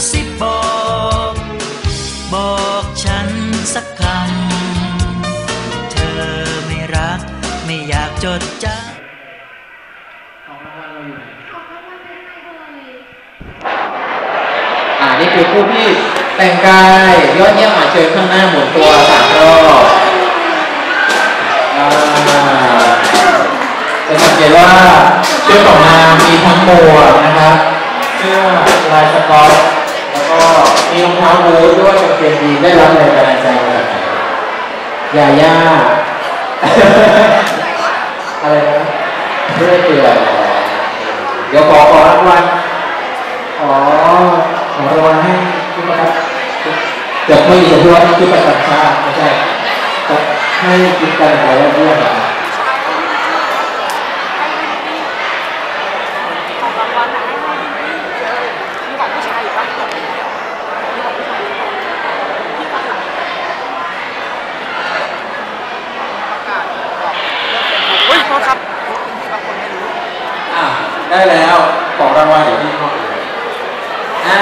ระซิบบอก บอกฉันสักคำ เธอไม่รัก ไม่อยากจดจำอ่านี่คือผู้ที่แต่งกายยอดเยี่ยมอะเชิญข้างหน้าหมุนตัวสามรอบอ่าจะสังเกตว่าเสื้อของนางมีทั้งหมวกนะครับเสื้อลายสกอต รองเท้าบูทด้วยกางเกงยีนได้รับแรงบันดาลใจมาจากไหนยาย่าอะไรนะเรื่อเปื่อยเดี๋ยวขอขอรางวัลอ๋อขอรางวัลให้ผู้ประกับจะไม่มีรางวัลผู้ประจักับชาติไม่ใช่จะให้กิจการอะไรเรื่องอะ ได้แล้วของรางวัลอยู่ที่ห้องอ่า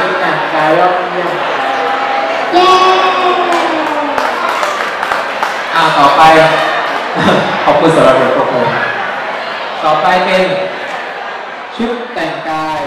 ชุดแต่งกายยอดเยี่เย้อาต่อไป ขอบคุณสำหรับเสียงปรบมต่อไปเป็นชุดแต่งกาย